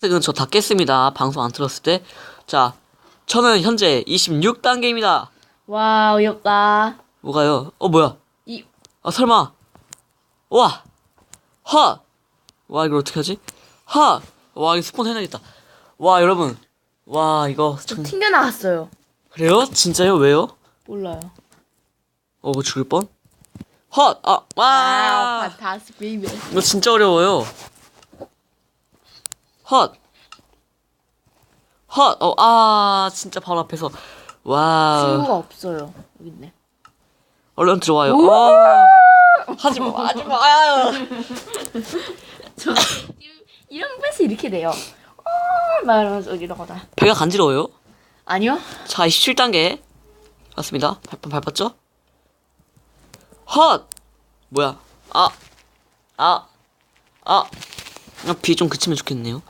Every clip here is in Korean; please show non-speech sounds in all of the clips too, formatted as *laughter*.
색은 저 다 깼습니다. 방송 안 틀었을 때. 자, 저는 현재 26단계입니다. 와 어이없다. 뭐가요? 어, 뭐야? 이 아, 설마. 와! 하! 와, 이걸 어떻게 하지? 하! 와, 이거 스폰 해야겠다. 와, 여러분. 와, 이거. 정... 튕겨 나갔어요. 그래요? 진짜요? 왜요? 몰라요. 어, 뭐 죽을 뻔? 헛! 아, 와! 다스 베이비. 이거 진짜 어려워요. 헛! 헛! 어, 아, 진짜 바로 앞에서. 와우. 친구가 없어요. 여기 있네. 얼른 들어와요. 오! 어. 하지 마, 하지 마. 아유. *laughs* 저 이런 패스 이렇게 돼요. 어, 막 이러면서 이러거나. 배가 간지러워요. 아니요. 자, 27단계. 맞습니다. 발판 밟았죠? 헛! 뭐야? 아, 아, 아. 아, 비 좀 그치면 좋겠네요.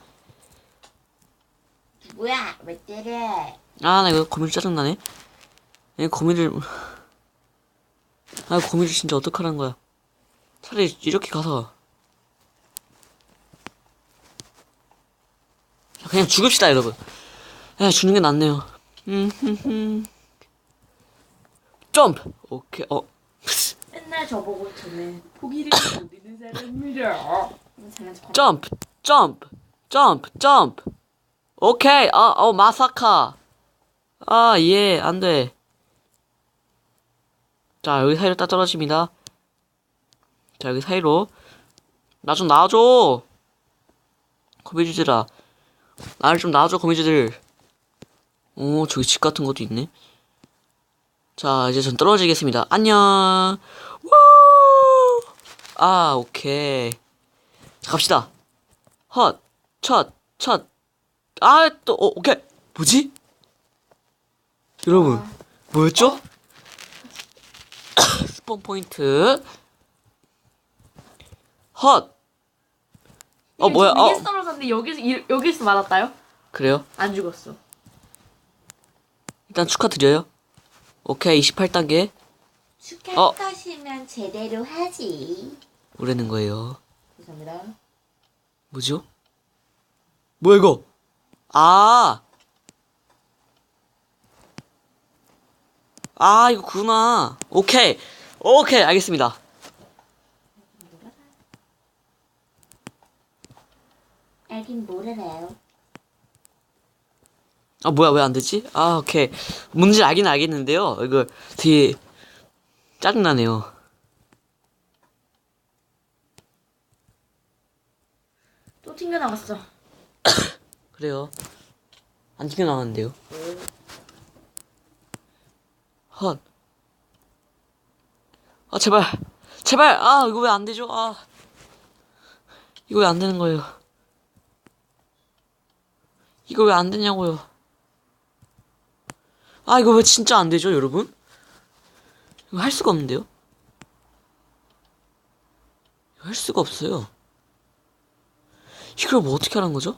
뭐야? 왜 때려? 아, 나 이거 고민 짜증나네. 이 고민을. 아, 고민을 진짜 어떡하라는 거야. 차라리 이렇게 가서. 자, 그냥 죽읍시다, 여러분. 야, 죽는 게 낫네요. 음. 점프! 오케이, 어. 맨날 저보고 저는 포기를 *coughs* 못 있는 사람이라. 점프! 점프! 점프! 점프! 오케이! 아, 어, 마사카! 아, 예, 안 돼. 자, 여기 사이로 딱 떨어집니다. 자, 여기 사이로. 나 좀 놔줘! 거미줄들아. 나를 좀 놔줘, 거미줄들. 오, 저기 집 같은 것도 있네. 자, 이제 전 떨어지겠습니다. 안녕! 와! 아, 오케이. 자, 갑시다. 헛, 첫, 첫. 아, 또, 어, 오케이. 뭐지? 여러분, 뭐였죠? *coughs* 스폰 포인트. 헛. 어, 뭐야? 어, 위에서 떨어졌는데 여기서 이- 여기서 맞았다요? 그래요? 안 죽었어. 일단 축하드려요. 오케이, 28단계. 축하할 어. 것이면 제대로 하지. 뭐라는 거예요? 감사합니다. 뭐죠? 뭐야, 이거? 아! 아, 이거구나. 오케이. 오케이, 알겠습니다. 알긴 모르네요. 아, 뭐야, 왜 안 되지? 아, 오케이. 뭔지 알긴 알겠는데요. 이거 되게 짜증나네요. 또 튕겨 나갔어. *coughs* 그래요. 안 튕겨나왔는데요. 헛. 아, 제발. 제발! 아, 이거 왜 안 되죠? 아. 이거 왜 안 되는 거예요? 이거 왜 안 되냐고요? 아, 이거 왜 진짜 안 되죠, 여러분? 이거 할 수가 없는데요? 할 수가 없어요. 이걸 뭐 어떻게 하는 거죠?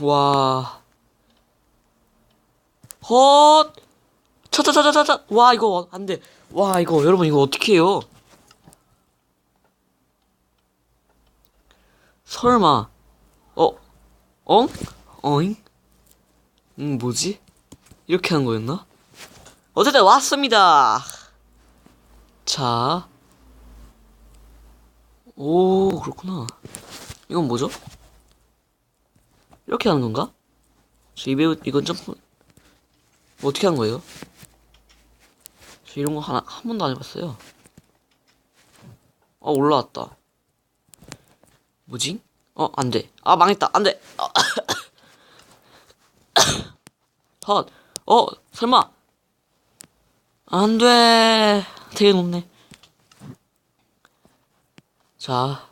와. 헛! 차차차차차! 와, 이거 안 돼. 와, 이거, 여러분, 이거 어떻게 해요? 설마, 어, 엉? 어잉? 음, 뭐지? 이렇게 한 거였나? 어쨌든 왔습니다! 자. 오, 그렇구나. 이건 뭐죠? 이렇게 하는 건가? 저 이배우 이건 점프 뭐 어떻게 하는 거예요? 저 이런 거 하나 한 번도 안 해봤어요. 어 올라왔다. 뭐지? 어 안돼. 아 망했다. 안돼. 아, *coughs* 헛. 어 설마. 안돼. 되게 높네. 자.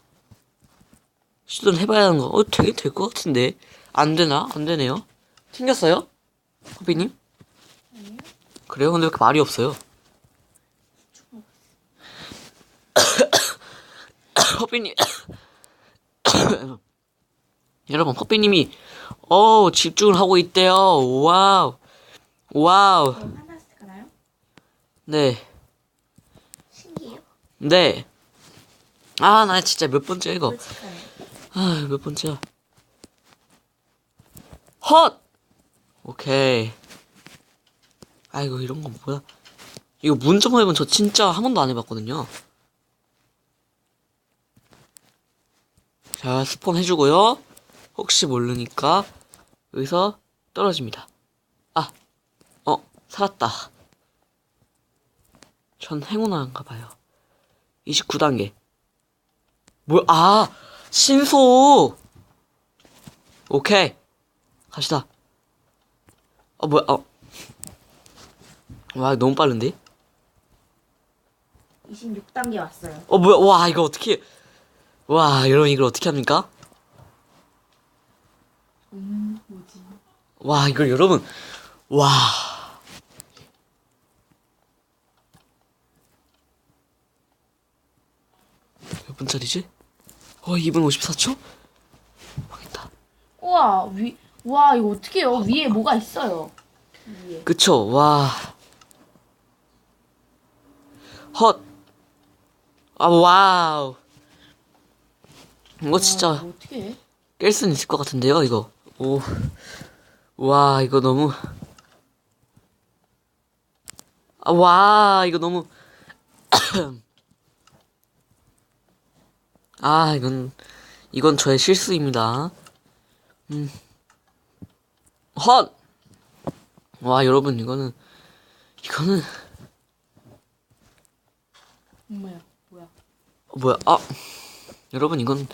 시도를 해봐야 하는 거. 어, 되게 될 것 같은데. 안 되나? 안 되네요. 튕겼어요? 호비님? 그래요? 근데 왜 이렇게 말이 없어요? *coughs* 허비님. *coughs* 여러분, 허비님이, 어 집중을 하고 있대요. 와우. 와우. 네. 신기해요. 네. 아, 나 진짜 몇 번째 이거. 아, 몇 번째야. 헛! 오케이. 아이고, 이런 건 뭐야. 이거 문점 웹은 저 진짜 한 번도 안 해봤거든요. 자, 스폰 해주고요. 혹시 모르니까 여기서 떨어집니다. 아, 어, 살았다. 전 행운아인가 봐요. 29단계. 뭐야, 아, 신소! 오케이. 갑시다. 어, 뭐야, 어. 와, 너무 빠른데? 26단계 왔어요. 어, 뭐야, 와, 이거 어떻게, 와, 여러분, 이걸 어떻게 합니까? 음 뭐지? 와, 이걸 여러분, 와. 몇 분짜리지? 어, 2분 54초? 망했다. 우와 위. 와 이거 어떻게요? 위에 뭐가 있어요. 위에. 그쵸, 와. 헛. 아, 와우. 이거 진짜 어떻게 해? 깰 수는 있을 것 같은데요, 이거. 오. 와, 이거 너무. 아, 와, 이거 너무. *coughs* 아, 이건, 이건 저의 실수입니다. 음. 헛! 와, 여러분, 이거는, 이거는, 뭐야 뭐야 어, 뭐야, 아. 여러분, 이건,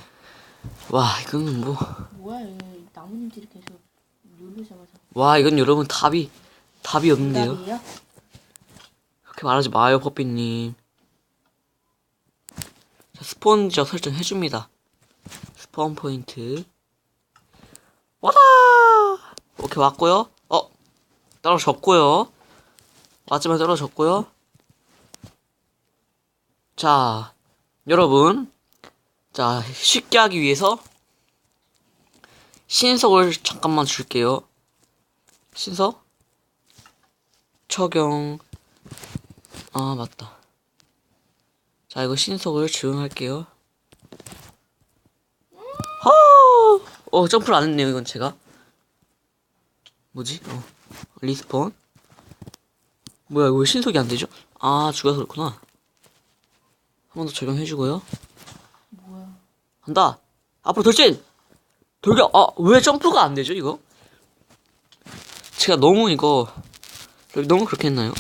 와, 이거는 뭐. 뭐야 이 나뭇잎들이 계속 누르자마자 와, 이건 여러분 답이, 답이 없는데요. 정답이에요? 그렇게 말하지 마요, 퍼피님. 자, 스폰 지역 설정해줍니다. 스폰 포인트. 와라! 오케이, 왔고요 어, 떨어졌고요 왔지만 떨어졌고요 자, 여러분. 자, 쉽게 하기 위해서 신속을 잠깐만 줄게요. 신속? 적용. 아, 맞다. 자, 이거 신속을 적용할게요. 허! 어, 점프를 안 했네요, 이건 제가. 뭐지? 어, 리스폰. 뭐야, 이거 왜 신속이 안 되죠? 아, 죽어서 그렇구나. 한 번 더 적용해주고요. 뭐야 간다! 앞으로 돌진! 돌격! 아, 왜 점프가 안 되죠, 이거? 제가 너무 이거, 너무 그렇게 했나요?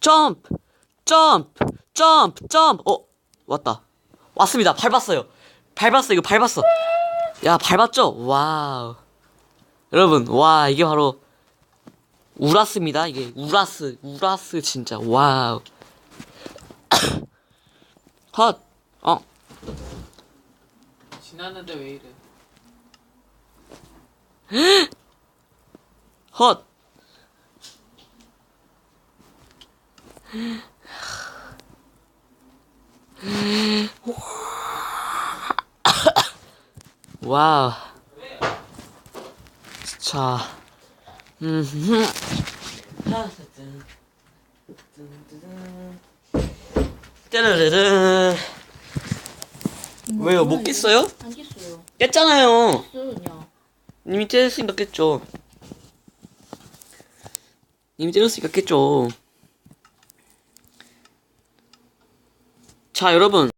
점프! 점프! 점프! 점프! 어, 왔다. 왔습니다. 밟았어요. 밟았어, 이거 밟았어. 야, 밟았죠? 와우. 여러분, 와, 이게 바로, 우라스입니다. 이게, 우라스. 우라스, 진짜. 와우. *coughs* 헛! 어, 지났는데 왜 이래? *gasps* 헛! *gasps* 와우. 자, 음, 짜르르르. 왜요? 못 깼어요? 안 깼어요 깼잖아요. 깼어요 그냥 이미 때렸으니까 깼죠. 이미 때렸으니까 깼죠. 자, 여러분.